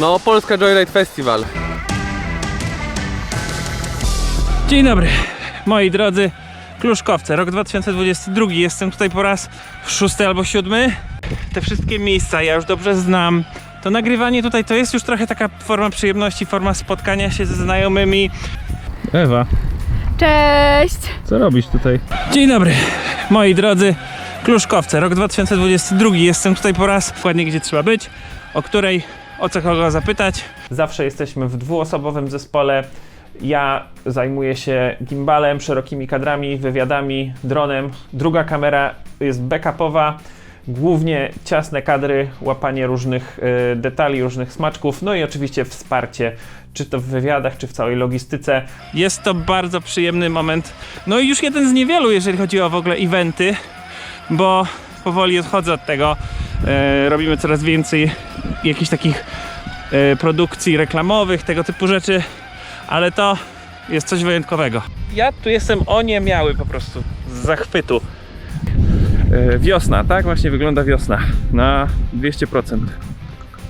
No, Polska Joyride Festival. Dzień dobry, moi drodzy Kluszkowce, rok 2022. Jestem tutaj po raz szósty albo siódmy. Te wszystkie miejsca ja już dobrze znam. To nagrywanie tutaj to jest już trochę taka forma przyjemności, forma spotkania się ze znajomymi. Ewa, Cześć! co robisz tutaj? Dzień dobry, moi drodzy Kluszkowce, rok 2022. Jestem tutaj po raz dokładnie gdzie trzeba być, o której, o co kogo zapytać. Zawsze jesteśmy w dwuosobowym zespole. Ja zajmuję się gimbalem, szerokimi kadrami, wywiadami, dronem. Druga kamera jest backupowa. Głównie ciasne kadry, łapanie różnych y, detali, różnych smaczków, no i oczywiście wsparcie, czy to w wywiadach, czy w całej logistyce. Jest to bardzo przyjemny moment. No i już jeden z niewielu, jeżeli chodzi o w ogóle eventy, bo powoli odchodzę od tego. E, robimy coraz więcej jakichś takich e, produkcji reklamowych, tego typu rzeczy, ale to jest coś wyjątkowego. Ja tu jestem oniemiały po prostu z zachwytu. E, wiosna, tak właśnie wygląda wiosna na 200%.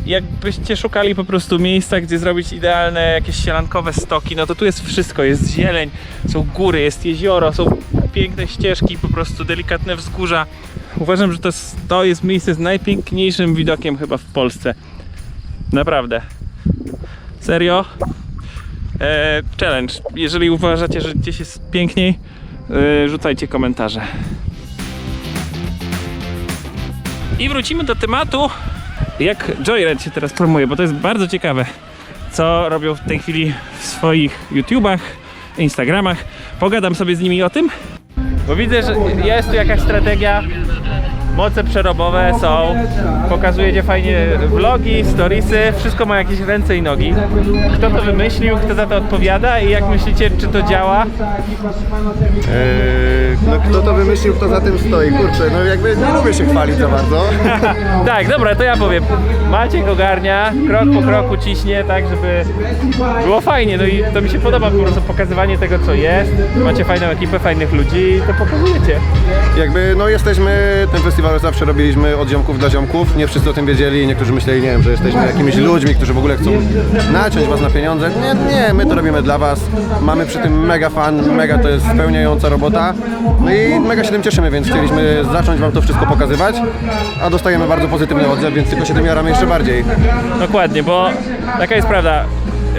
Jakbyście szukali po prostu miejsca, gdzie zrobić idealne jakieś sielankowe stoki, no to tu jest wszystko. Jest zieleń, są góry, jest jezioro, są piękne ścieżki, po prostu delikatne wzgórza. Uważam, że to to jest miejsce z najpiękniejszym widokiem chyba w Polsce. Naprawdę. Serio? E, challenge. Jeżeli uważacie, że gdzieś jest piękniej, e, rzucajcie komentarze. I wrócimy do tematu, jak Joyride się teraz promuje, bo to jest bardzo ciekawe, co robią w tej chwili w swoich YouTubach, Instagramach. Pogadam sobie z nimi o tym, bo widzę, że jest tu jakaś strategia. Moce przerobowe są, pokazujecie fajnie vlogi, storiesy, wszystko ma jakieś ręce i nogi. Kto to wymyślił, kto za to odpowiada i jak myślicie, czy to działa? No kto to wymyślił, kto za tym stoi? Kurczę, no jakby nie lubię się chwalić za bardzo. tak, dobra, to ja powiem. Maciek ogarnia, krok po kroku ciśnie, tak, żeby było fajnie. No i to mi się podoba po prostu pokazywanie tego, co jest. Macie fajną ekipę, fajnych ludzi i to pokazujecie. Jakby no jesteśmy, ten festiwal zawsze robiliśmy od ziomków dla ziomków. Nie wszyscy o tym wiedzieli, niektórzy myśleli, nie wiem, że jesteśmy jakimiś ludźmi, którzy w ogóle chcą naciąć was na pieniądze. Nie, nie, my to robimy dla was. Mamy przy tym mega fan, mega to jest spełniająca robota. No i mega się tym cieszymy, więc chcieliśmy zacząć wam to wszystko pokazywać, a dostajemy bardzo pozytywny odzew, więc tylko się tym jaramy jeszcze bardziej. Dokładnie, bo taka jest prawda.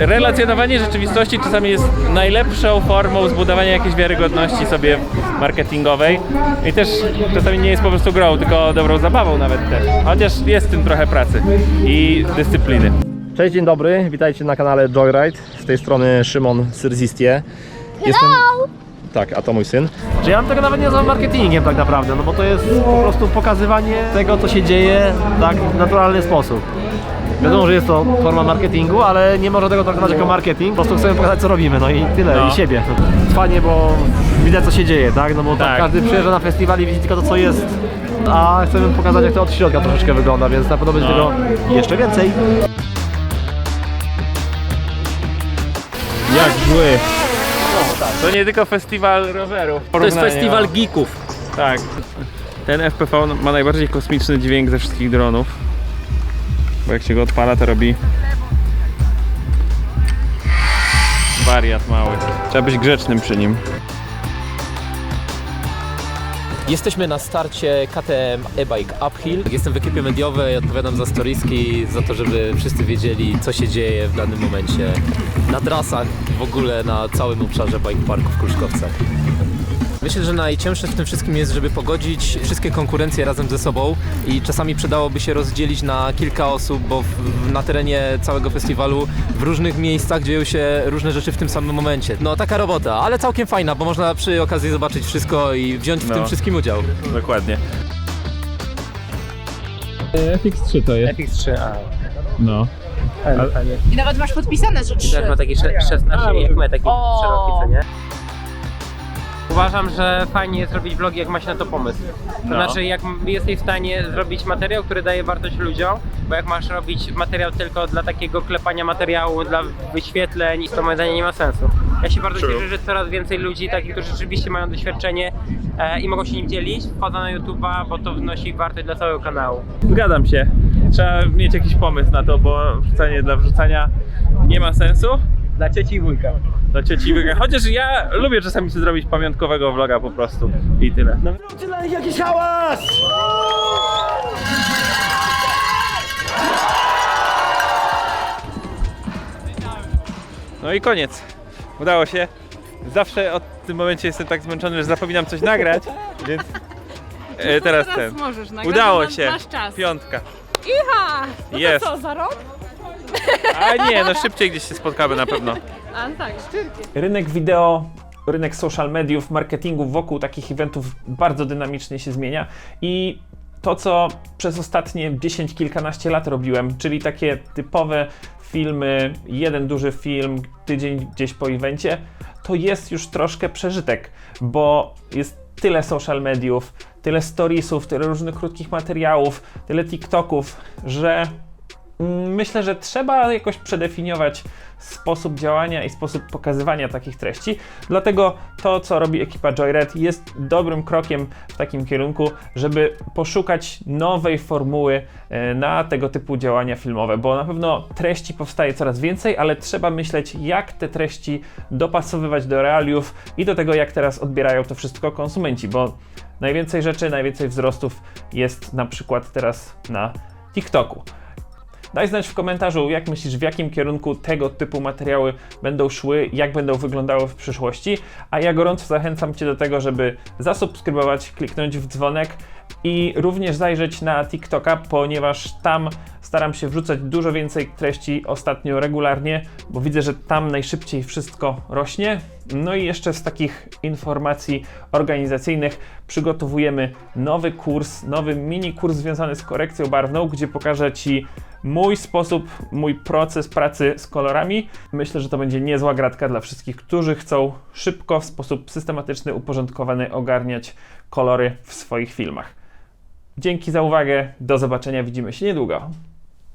Relacjonowanie rzeczywistości czasami jest najlepszą formą zbudowania jakiejś wiarygodności sobie marketingowej i też czasami nie jest po prostu grą, tylko dobrą zabawą nawet też. Chociaż jest w tym trochę pracy i dyscypliny. Cześć, dzień dobry, witajcie na kanale Joyride. Z tej strony Szymon Syrzistie. Jestem... Tak, a to mój syn. Że ja bym tego nawet nie nazwał marketingiem tak naprawdę, no bo to jest po prostu pokazywanie tego, co się dzieje tak w naturalny sposób. Wiadomo, że jest to forma marketingu, ale nie można tego traktować jako marketing, po prostu chcemy pokazać co robimy, no i tyle, No. i siebie. Fajnie, bo widać co się dzieje, tak? No bo tak. Tak. każdy przyjeżdża na festiwal i widzi tylko to co jest, a chcemy pokazać jak to od środka troszeczkę wygląda, więc na pewno będzie No. tego jeszcze więcej. Jak zły. To nie tylko festiwal rowerów. To jest festiwal geeków. Tak. Ten FPV ma najbardziej kosmiczny dźwięk ze wszystkich dronów. Bo jak się go odpala, to robi. Wariat mały. Trzeba być grzecznym przy nim. Jesteśmy na starcie KTM e-bike Uphill. Jestem w ekipie mediowej, odpowiadam za storiski, za to, żeby wszyscy wiedzieli, co się dzieje w danym momencie na trasach, w ogóle na całym obszarze bike parku w Kruszkowcach. Myślę, że najcięższe w tym wszystkim jest, żeby pogodzić wszystkie konkurencje razem ze sobą i czasami przydałoby się rozdzielić na kilka osób, bo w, na terenie całego festiwalu w różnych miejscach dzieją się różne rzeczy w tym samym momencie. No taka robota, ale całkiem fajna, bo można przy okazji zobaczyć wszystko i wziąć w No. tym wszystkim udział. Dokładnie. FX3 to jest. FX3, a. No. I nawet masz podpisane, że trzy. Też ma taki sze- 16 i ma taki O. szeroki, co nie? Uważam, że fajnie jest robić vlogi, jak ma się na to pomysł. To No. znaczy, jak jesteś w stanie zrobić materiał, który daje wartość ludziom, bo jak masz robić materiał tylko dla takiego klepania materiału, dla wyświetleń, to moim zdaniem nie ma sensu. Ja się bardzo cieszę, że coraz więcej ludzi, takich, którzy rzeczywiście mają doświadczenie e, i mogą się nim dzielić, wchodzą na YouTube'a, bo to wnosi wartość dla całego kanału. Zgadzam się. Trzeba mieć jakiś pomysł na to, bo wrzucanie dla wrzucania nie ma sensu. Dla cieci i wujka. Dla cieci wujka. Chociaż ja lubię czasami sobie zrobić pamiątkowego vloga po prostu i tyle. No. No i koniec. Udało się. Zawsze od tym momencie jestem tak zmęczony, że zapominam coś nagrać, więc e, teraz ten. możesz nagrać, Udało masz- się. Masz czas. Piątka. Iha! No Jest. to co, za rok? A nie, no szybciej gdzieś się spotkamy na pewno. A tak, sztyrki. Rynek wideo, rynek social mediów, marketingu wokół takich eventów bardzo dynamicznie się zmienia i to, co przez ostatnie 10, kilkanaście lat robiłem, czyli takie typowe filmy, jeden duży film, tydzień gdzieś po evencie, to jest już troszkę przeżytek, bo jest tyle social mediów, tyle storiesów, tyle różnych krótkich materiałów, tyle TikToków, że Myślę, że trzeba jakoś przedefiniować sposób działania i sposób pokazywania takich treści. Dlatego to, co robi ekipa Joyred, jest dobrym krokiem w takim kierunku, żeby poszukać nowej formuły e, na tego typu działania filmowe, bo na pewno treści powstaje coraz więcej, ale trzeba myśleć, jak te treści dopasowywać do realiów i do tego, jak teraz odbierają to wszystko konsumenci, bo najwięcej rzeczy, najwięcej wzrostów jest na przykład teraz na TikToku. Daj znać w komentarzu, jak myślisz, w jakim kierunku tego typu materiały będą szły, jak będą wyglądały w przyszłości. A ja gorąco zachęcam Cię do tego, żeby zasubskrybować, kliknąć w dzwonek i również zajrzeć na TikToka, ponieważ tam staram się wrzucać dużo więcej treści ostatnio regularnie, bo widzę, że tam najszybciej wszystko rośnie. No i jeszcze z takich informacji organizacyjnych przygotowujemy nowy kurs, nowy mini kurs związany z korekcją barwną, gdzie pokażę Ci mój sposób, mój proces pracy z kolorami. Myślę, że to będzie niezła gratka dla wszystkich, którzy chcą szybko, w sposób systematyczny, uporządkowany ogarniać kolory w swoich filmach. Dzięki za uwagę, do zobaczenia, widzimy się niedługo.